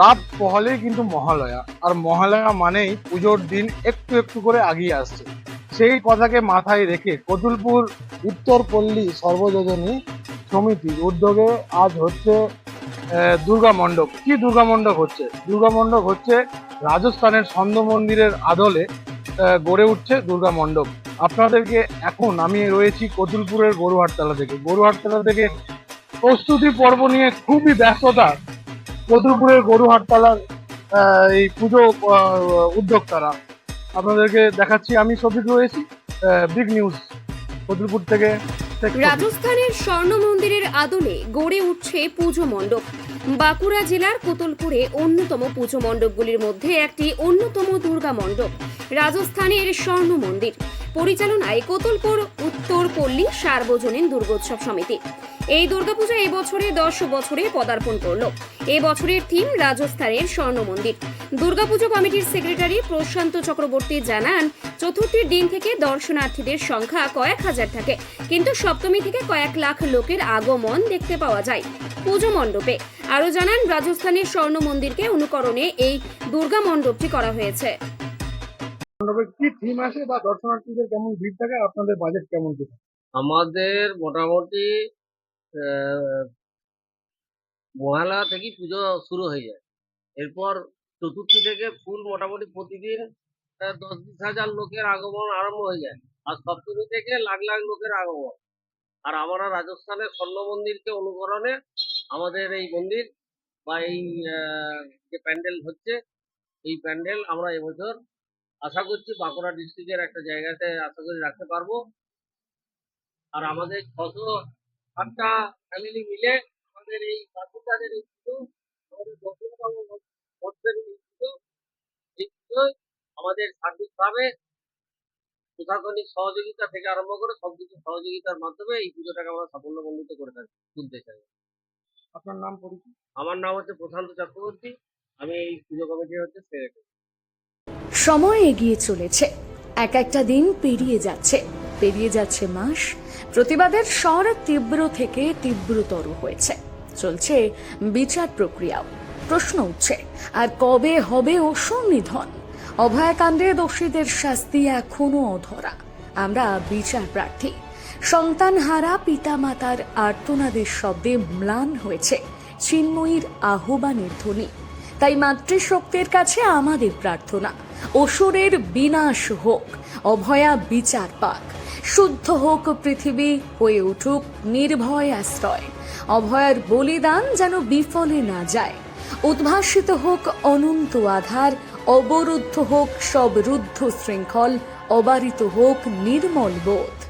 রাত পহলেই কিন্তু মহালয়া। আর মহালয়া মানেই পুজোর দিন একটু একটু করে আগিয়ে আসছে। সেই কথাকে মাথায় রেখে কতুলপুর উত্তর পল্লী সর্বযোজনী সমিতির উদ্যোগে আজ হচ্ছে দুর্গা মণ্ডপ। কি দুর্গা মণ্ডপ হচ্ছে? দুর্গা মণ্ডপ হচ্ছে রাজস্থানের ছন্দ মন্দিরের আদলে গড়ে উঠছে দুর্গা মণ্ডপ। আপনাদেরকে এখন আমি রয়েছি কতুলপুরের গরুহাটতলা থেকে। গরুহাটতলা থেকে প্রস্তুতি পর্ব নিয়ে খুবই ব্যস্ততা। কতুলপুরের গরুহাটতলার এই পুজো উদ্যোক্তারা। আপনাদেরকে দেখাচ্ছি, আমি সফিক রয়েছি বিগ নিউজ কতুলপুর থেকে। রাজস্থানের স্বর্ণ মন্দিরের আদলে গড়ে উঠছে পুজো মণ্ডপ। বাঁকুড়া জেলার কোতলপুরে অন্যতম পুজো মণ্ডপগুলির মধ্যে একটি অন্যতম দুর্গা মণ্ডপ, রাজস্থানের স্বর্ণ মন্দির। পরিচালনায় কোতলপুর উত্তর পল্লী সার্বজনীন দুর্গোৎসব সমিতি। এই দুর্গাপূজা এই বছরে দশ বছরে পদার্পণ করল। এই বছরের থিম রাজস্থানের স্বর্ণ মন্দির। দুর্গাপুজো কমিটির সেক্রেটারি প্রশান্ত চক্রবর্তী জানান চতুর্থীর দিন থেকে দর্শনার্থীদের সংখ্যা কয়েক হাজার থাকে কিন্তু সপ্তমী থেকে কয়েক লাখ লোকের আগমন দেখতে পাওয়া যায় পুজো মণ্ডপে। আরও জানান রাজস্থানের স্বর্ণ মন্দিরকে অনুকরণে এই দুর্গা মণ্ডপটি করা হয়েছে। মণ্ডপে কি থিম আছে বা দর্শনার্থীদের কেমন ভিড় থাকে? আপনাদের বাজেট কেমন আমাদের মোটামুটি মহালয়া থেকেই পুজো শুরু হয়ে যায়। এরপর চতুর্থী থেকে ফুল মোটামুটি প্রতিদিন দশ বিশ হাজার লোকের আগমন আরম্ভ হয়ে যায়। আর সপ্তমী থেকে লাখ লাখ লোকের আগমন। আর আমরা রাজস্থানের স্বর্ণ মন্দিরকে অনুকরণে আমাদের এই মন্দির বা এই যে প্যান্ডেল হচ্ছে, এই প্যান্ডেল আমরা এবছর আশা করছি বাঁকুড়া ডিস্ট্রিক্টের একটা জায়গাতে আশা করি রাখতে পারব। আর আমাদের ছশো আটটা ফ্যামিলি মিলে আমাদের এই বাচ্চাদের এই পুজো আমাদের দক্ষিণতম বর্ষের এই পুজো এই পুজোয় আমাদের সার্বিকভাবে প্রশাসনিক সহযোগিতা থেকে আরম্ভ করে সব কিছু সহযোগিতার মাধ্যমে এই পুজোটাকে আমরা সাফল্যমণ্ডিত করে থাকি তুলতে চাই। আপনার নাম পরিচয়? আমার নাম হচ্ছে প্রশান্ত চক্রবর্তী আমি এই পুজো কমিটির হচ্ছে সেক্রেটারি। সময় এগিয়ে চলেছে। এক একটা দিন পেরিয়ে যাচ্ছে। পেরিয়ে যাচ্ছে মাস, প্রতিবাদের স্বর তীব্র থেকে তীব্রতর হয়েছে। চলছে বিচার প্রক্রিয়াও। প্রশ্ন উঠছে, আর কবে হবে অসুর নিধন অভয়াকাণ্ডে দোষীদের শাস্তি এখনও অধরা। আমরা বিচার প্রার্থী। সন্তান সন্তানহারা পিতামাতার আর্তনাদের শব্দে ম্লান হয়েছে। চিন্ময়ীর আহ্বানের ধ্বনি। তাই মাতৃশক্তির কাছে আমাদের প্রার্থনা। অসুরের বিনাশ হোক, অভয়া বিচার পাক। শুদ্ধ হোক পৃথিবী, হয়ে উঠুক নির্ভয় আশ্রয়। অভয়ার বলিদান যেন বিফলে না যায়। উদ্ভাসিত হোক অনন্ত আধার, অবরুদ্ধ হোক সব রুদ্ধ শৃঙ্খল, অবারিত হোক নির্মল বোধ।